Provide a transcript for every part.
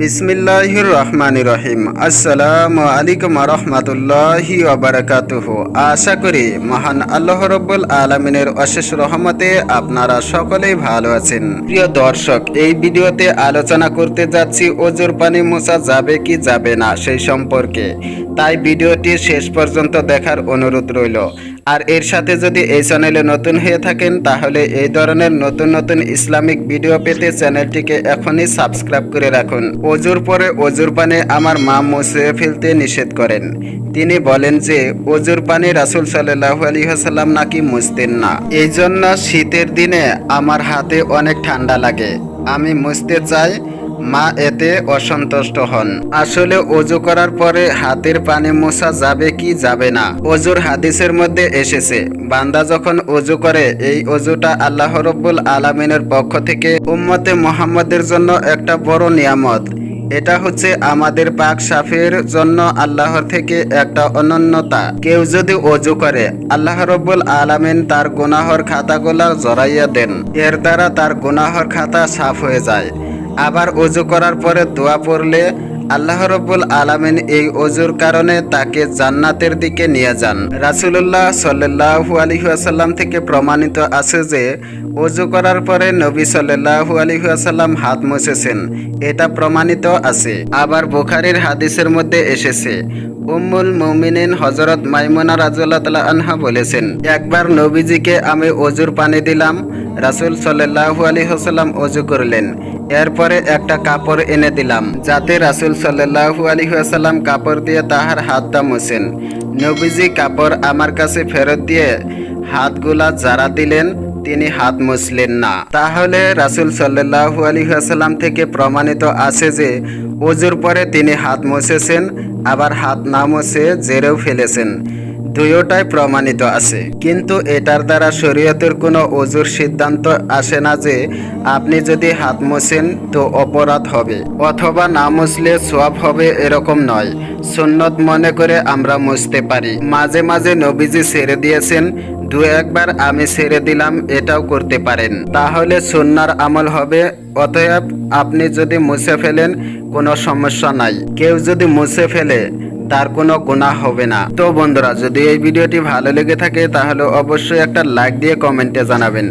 বিসমিল্লাহির রহমান রহিম আসসালামু আলাইকুম রহমতুল্লাহি ওবরাকাতুহু আশা করি মহান আল্লাহ রব্বুল আলমিনের অশেষ রহমতে আপনারা সকলেই ভালো আছেন। প্রিয় দর্শক, এই ভিডিওতে আলোচনা করতে যাচ্ছি ওজুর পানি মোছা যাবে কি যাবে না সেই সম্পর্কে। তাই ভিডিওটি শেষ পর্যন্ত দেখার অনুরোধ রইল। আর এর সাথে যদি এই চ্যানেলে নতুন হয়ে থাকেন, তাহলে এই ধরনের নতুন নতুন ইসলামিক ভিডিও পেতে চ্যানেলটিকে এখনই সাবস্ক্রাইব করে রাখুন। অজুর পরে অজুর পানি আমার মা মুছে ফেলতে নিষেধ করেন। তিনি বলেন যে, অজুর পানি রাসুল সাল্লাহ আলহিহাসাল্লাম নাকি মুছতেন না। এই জন্য শীতের দিনে আমার হাতে অনেক ঠান্ডা লাগে। আমি মুছতে চাই মা এতে অসন্তুষ্ট হন। আসলে অজু করার পরে হাতের পানি মোছা যাবে কি যাবে না। অজুর হাদিসের মধ্যে এসেছে, বান্দা যখন অজু করে, এই অজুটা আল্লাহ রব্বুল আলমিনের পক্ষ থেকে উম্মতে মোহাম্মদের জন্য একটা বড় নিয়ামত। এটা হচ্ছে আমাদের পাক সাফের জন্য আল্লাহর থেকে একটা অনন্যতা। কেউ যদি অজু করে, আল্লাহ রব্বুল আলামিন তার গুনাহর খাতাগুলা জড়াইয়া দেন। এর দ্বারা তার গুনাহর খাতা সাফ হয়ে যায়। আবার অজু করার পরে দোয়া পড়লে আল্লাহ রব্বুল আলামিন এই অজুর কারণে তাকে জান্নাতের দিকে নিয়ে যান। রাসুলুল্লাহ সাল্লাহু আলহিহাসাল্লাম থেকে প্রমাণিত আছে যে অজু করার পরে নবী সাল্লাহু আলহিহাসাল্লাম হাত মুছেছেন। এটা প্রমাণিত আছে। আবার বুখারির হাদিসের মধ্যে এসেছে, উম্মুল মুমিনিন হজরত মাইমুনা রাজুল্লাহ আনহা বলেছেন, একবার নবীজিকে আমি অজুর পানি দিলাম। রাসুল সাল্লাহু আলহিহাসাল্লাম অজু করলেন। এরপরে একটা কাপড় এনে দিলাম, যাতে রাসুল সাল্লাহু আলহিহাসাল্লাম কাপড় দিয়ে তাহার হাতটা মুছেন। নবীজি কাপড় আমার কাছে ফেরত দিয়ে হাতগুলা যারা দিলেন, তিনি হাত মুছলেন না। তাহলে রাসুল সাল্লাহু আলহিহাসাল্লাম থেকে প্রমাণিত আছে যে অজুর পরে তিনি হাত মুছেছেন, আবার হাত না মুছে জেরেও ফেলেছেন। দুয়োটাই প্রমাণিত আছে। কিন্তু এটার দ্বারা শরীয়তের কোনো অজুর সিদ্ধান্ত আসে না যে আপনি যদি হাত মোছেন তো অপরাধ হবে, অথবা না মুছলে সোয়াব হবে এরকম নয়। সুন্নত মনে করে আমরা মুছতে পারি। মাঝে মাঝে নবীজি ছেড়ে দিয়েছেন, দু একবার আমি ছেড়ে দিলাম, এটাও করতে পারেন। তাহলে সুন্নার আমল হবে, অতএব আপনি যদি মুছে ফেলেন কোনো সমস্যা নাই। কেউ যদি মুছে ফেলে তার কোনো গুণা হবে না। তো বন্ধুরা, যদি এই ভিডিওটি ভালো লেগে থাকে, তাহলে অবশ্যই একটা লাইক দিয়ে কমেন্টে জানাবেন।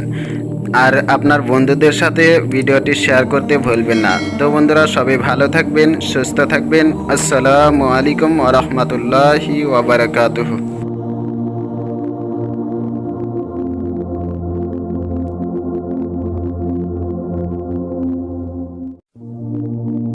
আর আপনার বন্ধুদের সাথে ভিডিওটি শেয়ার করতে ভুলবেন না। তো বন্ধুরা, সবাই ভালো থাকবেন, সুস্থ থাকবেন। আসসালামু আলাইকুম ওরহমতুল্লাহি ওবরাকাতুহু